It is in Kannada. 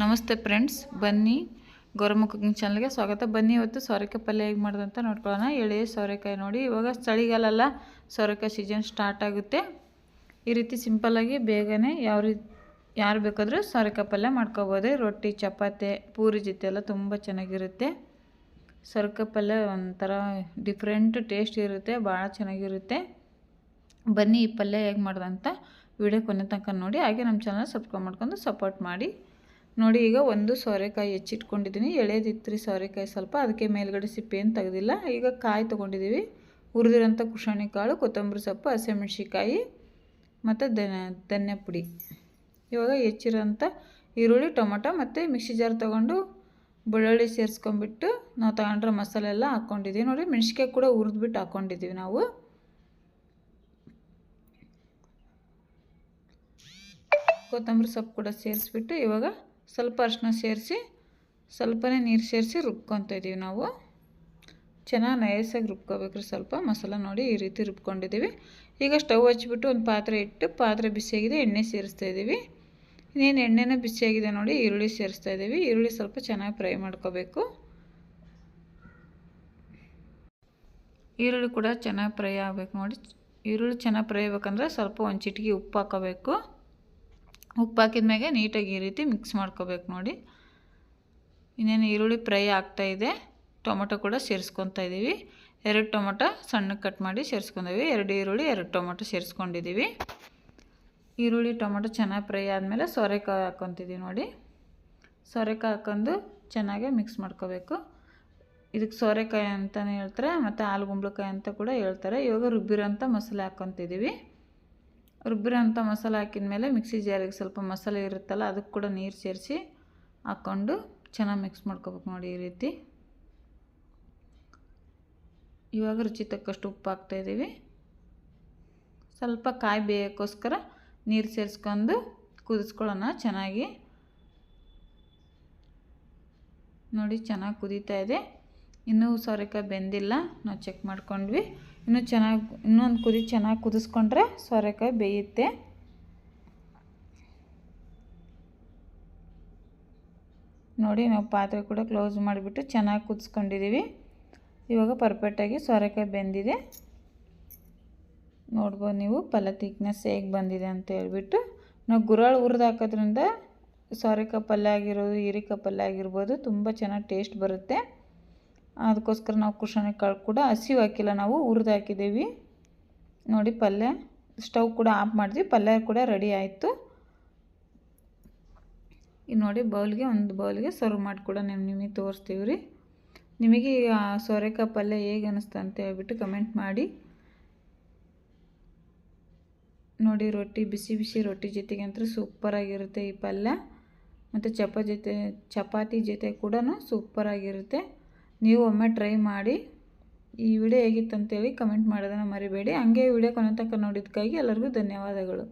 ನಮಸ್ತೆ ಫ್ರೆಂಡ್ಸ್, ಬನ್ನಿ ಗೌರಮ್ಮ ಕುಕಿಂಗ್ ಚಾನಲ್ಗೆ ಸ್ವಾಗತ. ಬನ್ನಿ ಇವತ್ತು ಸೋರೆಕಾಯಿ ಪಲ್ಯ ಹೇಗೆ ಮಾಡೋದಂತ ನೋಡ್ಕೊಳ್ಳೋಣ. ಎಳೆ ಸೋರೆಕಾಯಿ ನೋಡಿ, ಇವಾಗ ಚಳಿಗಾಲಲ್ಲ ಸೋರೆಕಾಯಿ ಸೀಸನ್ ಸ್ಟಾರ್ಟ್ ಆಗುತ್ತೆ. ಈ ರೀತಿ ಸಿಂಪಲ್ಲಾಗಿ ಬೇಗನೆ ಯಾವ ರೀತಿ ಯಾರು ಬೇಕಾದರೂ ಸೋರೆಕಾಯಿ ಪಲ್ಯ ಮಾಡ್ಕೋಬೋದು. ರೊಟ್ಟಿ, ಚಪಾತಿ, ಪೂರಿ ಜೊತೆ ಎಲ್ಲ ತುಂಬ ಚೆನ್ನಾಗಿರುತ್ತೆ. ಸೋರೆಕಾಯಿ ಪಲ್ಯ ಒಂಥರ ಡಿಫ್ರೆಂಟ್ ಟೇಸ್ಟ್ ಇರುತ್ತೆ, ಭಾಳ ಚೆನ್ನಾಗಿರುತ್ತೆ. ಬನ್ನಿ ಈ ಪಲ್ಯ ಹೇಗೆ ಮಾಡ್ದಂತ ವಿಡಿಯೋ ಕೊನೆ ತನಕ ನೋಡಿ, ಹಾಗೆ ನಮ್ಮ ಚಾನಲ್ ಸಬ್ಸ್ಕ್ರೈಬ್ ಮಾಡ್ಕೊಂಡು ಸಪೋರ್ಟ್ ಮಾಡಿ. ನೋಡಿ, ಈಗ ಒಂದು ಸೋರೆಕಾಯಿ ಹೆಚ್ಚಿಟ್ಕೊಂಡಿದ್ದೀನಿ. ಎಳೆದಿತ್ತು ಸೋರೆಕಾಯಿ ಸ್ವಲ್ಪ. ಅದಕ್ಕೆ ಮೇಲ್ಗಡೆ ಸಿಪ್ಪೇನು ತೆಗೆದಿಲ್ಲ. ಈಗ ಕಾಯಿ ತೊಗೊಂಡಿದ್ದೀವಿ. ಹುರಿದಿರೋಂಥ ಕುಶಾಣಿ ಕಾಳು, ಕೊತ್ತಂಬರಿ ಸೊಪ್ಪು ಹಸಿಮೆಣ್ಸಿಕಾಯಿ ಮತ್ತು ಧನ್ಯ ಧನ್ಯ ಪುಡಿ. ಇವಾಗ ಹೆಚ್ಚಿರೋಂಥ ಈರುಳ್ಳಿ, ಟೊಮೊಟೊ ಮತ್ತು ಮಿಕ್ಸಿ ಜಾರ್ ತೊಗೊಂಡು ಬೆಳ್ಳುಳ್ಳಿ ಸೇರಿಸ್ಕೊಂಬಿಟ್ಟು ನಾವು ತಗೊಂಡ್ರೆ ಮಸಾಲೆ ಎಲ್ಲ ಹಾಕ್ಕೊಂಡಿದ್ದೀವಿ. ನೋಡಿ ಮೆಣ್ಸಿಕಾಯಿ ಕೂಡ ಹುರಿದ್ಬಿಟ್ಟು ಹಾಕ್ಕೊಂಡಿದ್ದೀವಿ ನಾವು. ಕೊತ್ತಂಬರಿ ಸೊಪ್ಪು ಕೂಡ ಸೇರಿಸ್ಬಿಟ್ಟು ಇವಾಗ ಸ್ವಲ್ಪ ಅರಿಶಿನ ಸೇರಿಸಿ, ಸ್ವಲ್ಪನೇ ನೀರು ಸೇರಿಸಿ ರುಬ್ಕೊತ ಇದ್ದೀವಿ ನಾವು. ಚೆನ್ನಾಗಿ ನೈಸಾಗಿ ರುಬ್ಕೋಬೇಕ್ರಿ ಸ್ವಲ್ಪ. ಮಸಾಲ ನೋಡಿ ಈ ರೀತಿ ರುಬ್ಕೊಂಡಿದ್ದೀವಿ. ಈಗ ಸ್ಟವ್ ಹಚ್ಚಿಬಿಟ್ಟು ಒಂದು ಪಾತ್ರೆ ಇಟ್ಟು ಪಾತ್ರೆ ಬಿಸಿಯಾಗಿದೆ, ಎಣ್ಣೆ ಸೇರಿಸ್ತಾ ಇದ್ದೀವಿ. ಇನ್ನೇನು ಎಣ್ಣೆನ ಬಿಸಿಯಾಗಿದೆ ನೋಡಿ ಈರುಳ್ಳಿ ಸೇರಿಸ್ತಾ ಇದ್ದೀವಿ. ಈರುಳ್ಳಿ ಸ್ವಲ್ಪ ಚೆನ್ನಾಗಿ ಫ್ರೈ ಮಾಡ್ಕೋಬೇಕು. ಈರುಳ್ಳಿ ಕೂಡ ಚೆನ್ನಾಗಿ ಫ್ರೈ ಆಗಬೇಕು ನೋಡಿ. ಈರುಳ್ಳಿ ಚೆನ್ನಾಗಿ ಫ್ರೈ ಆಗ್ಬೇಕಂದ್ರೆ ಸ್ವಲ್ಪ ಒಂದು ಚಿಟಿಕೆ ಉಪ್ಪು ಹಾಕೋಬೇಕು. ಉಪ್ಪು ಹಾಕಿದ ಮ್ಯಾಗೆ ನೀಟಾಗಿ ಈ ರೀತಿ ಮಿಕ್ಸ್ ಮಾಡ್ಕೋಬೇಕು ನೋಡಿ. ಇನ್ನೇನು ಈರುಳ್ಳಿ ಫ್ರೈ ಆಗ್ತಾಯಿದೆ ಟೊಮೊಟೊ ಕೂಡ ಸೇರಿಸ್ಕೊತಾ ಇದ್ದೀವಿ ಎರಡು ಟೊಮೊಟೊ ಸಣ್ಣಗೆ ಕಟ್ ಮಾಡಿ ಸೇರಿಸ್ಕೊಂಡಿವಿ ಎರಡು ಈರುಳ್ಳಿ, ಎರಡು ಟೊಮೊಟೊ ಸೇರಿಸ್ಕೊಂಡಿದ್ದೀವಿ ಈರುಳ್ಳಿ, ಟೊಮೊಟೊ ಚೆನ್ನಾಗಿ ಫ್ರೈ ಆದಮೇಲೆ ಸೋರೆಕಾಯಿ ಹಾಕ್ಕೊತಿದ್ದೀವಿ ನೋಡಿ. ಸೋರೆಕಾಯಿ ಹಾಕೊಂಡು ಚೆನ್ನಾಗೆ ಮಿಕ್ಸ್ ಮಾಡ್ಕೋಬೇಕು. ಇದಕ್ಕೆ ಸೋರೆಕಾಯಿ ಅಂತಲೇ ಹೇಳ್ತಾರೆ, ಮತ್ತು ಆಲುಗುಂಬಳಕಾಯಿ ಅಂತ ಕೂಡ ಹೇಳ್ತಾರೆ. ಇವಾಗ ರುಬ್ಬಿರೋಂಥ ಮಸಾಲೆ ಹಾಕ್ಕೊತಿದ್ದೀವಿ ರುಬ್ಬಿರೋಂಥ ಮಸಾಲೆ ಹಾಕಿದ ಮೇಲೆ ಮಿಕ್ಸಿ ಜಾರಿಗೆ ಸ್ವಲ್ಪ ಮಸಾಲೆ ಇರುತ್ತಲ್ಲ ಅದಕ್ಕೆ ಕೂಡ ನೀರು ಸೇರಿಸಿ ಹಾಕ್ಕೊಂಡು ಚೆನ್ನಾಗಿ ಮಿಕ್ಸ್ ಮಾಡ್ಕೋಬೇಕು ನೋಡಿ ಈ ರೀತಿ. ಇವಾಗ ರುಚಿ ತಕ್ಕಷ್ಟು ಉಪ್ಪು ಹಾಕ್ತಾಯಿದ್ದೀವಿ ಸ್ವಲ್ಪ ಕಾಯಿ ಬೇಯೋಕ್ಕೋಸ್ಕರ ನೀರು ಸೇರಿಸ್ಕೊಂಡು ಕುದಿಸ್ಕೊಳ್ಳೋಣ ಚೆನ್ನಾಗಿ. ನೋಡಿ ಚೆನ್ನಾಗಿ ಕುದೀತಾ ಇದೆ. ಇನ್ನೂ ಸೋರೆಕಾಯಿ ಬೆಂದಿಲ್ಲ. ನಾವು ಚೆಕ್ ಮಾಡ್ಕೊಂಡ್ವಿ. ಇನ್ನೂ ಚೆನ್ನಾಗಿ ಇನ್ನೊಂದು ಕುದಿ ಚೆನ್ನಾಗಿ ಕುದಿಸ್ಕೊಂಡ್ರೆ ಸೋರೆಕಾಯಿ ಬೇಯುತ್ತೆ. ನೋಡಿ, ನಾವು ಪಾತ್ರೆ ಕೂಡ ಕ್ಲೋಸ್ ಮಾಡಿಬಿಟ್ಟು ಚೆನ್ನಾಗಿ ಕುದಿಸ್ಕೊಂಡಿದ್ದೀವಿ ಇವಾಗ ಪರ್ಫೆಕ್ಟಾಗಿ ಸೋರೆಕಾಯಿ ಬೆಂದಿದೆ. ನೋಡ್ಬೋದು ನೀವು ಪಲ್ಲ ತಿಕ್ನೆಸ್ ಹೇಗೆ ಬಂದಿದೆ ಅಂತ ಹೇಳ್ಬಿಟ್ಟು. ನಾವು ಗುರಾಳು ಹುರಿದು ಹಾಕೋದ್ರಿಂದ ಸೋರೆಕಾಯಿ ಪಲ್ಯ ಆಗಿರೋದು ಹೀರೆಕಾಯಿ ಪಲ್ಯ ಆಗಿರ್ಬೋದು, ತುಂಬ ಚೆನ್ನಾಗಿ ಟೇಸ್ಟ್ ಬರುತ್ತೆ. ಅದಕ್ಕೋಸ್ಕರ ನಾವು ಕುಷಾಣಿ ಕಾಳು ಕೂಡ ಹಸಿವು ಹಾಕಿಲ್ಲ, ನಾವು ಹುರಿದು ಹಾಕಿದ್ದೀವಿ. ನೋಡಿ ಪಲ್ಯ, ಸ್ಟವ್ ಕೂಡ ಆಫ್ ಮಾಡಿದ್ವಿ, ಪಲ್ಯ ಕೂಡ ರೆಡಿ ಆಯಿತು. ಈಗ ನೋಡಿ ಬೌಲ್ಗೆ, ಒಂದು ಬೌಲ್ಗೆ ಸರ್ವ್ ಮಾಡಿ ಕೂಡ ನೀವು ನಿಮಗೆ ತೋರಿಸ್ತೀವಿ ರೀ. ನಿಮಗೆ ಸೋರೆಕಾಯಿ ಪಲ್ಯ ಹೇಗೆ ಅನ್ನಿಸ್ತಾ ಅಂತ ಹೇಳ್ಬಿಟ್ಟು ಕಮೆಂಟ್ ಮಾಡಿ. ನೋಡಿ ರೊಟ್ಟಿ, ಬಿಸಿ ಬಿಸಿ ರೊಟ್ಟಿ ಜೊತೆಗೆ ಅಂತೂ ಸೂಪರಾಗಿರುತ್ತೆ ಈ ಪಲ್ಯ. ಮತ್ತು ಚಪಾತಿ ಜೊತೆ ಚಪಾತಿ ಜೊತೆ ಕೂಡ ಸೂಪರಾಗಿರುತ್ತೆ ನೀವು ಒಮ್ಮೆ ಟ್ರೈ ಮಾಡಿ ಈ ವಿಡಿಯೋ ಹೇಗಿತ್ತು ಅಂತೇಳಿ ಕಮೆಂಟ್ ಮಾಡೋದನ್ನು ಮರಿಬೇಡಿ. ಹಂಗೆ ವಿಡಿಯೋ ಕೊನೆ ತನಕ ನೋಡಿದ್ದಕ್ಕಾಗಿ ಎಲ್ಲರಿಗೂ ಧನ್ಯವಾದಗಳು.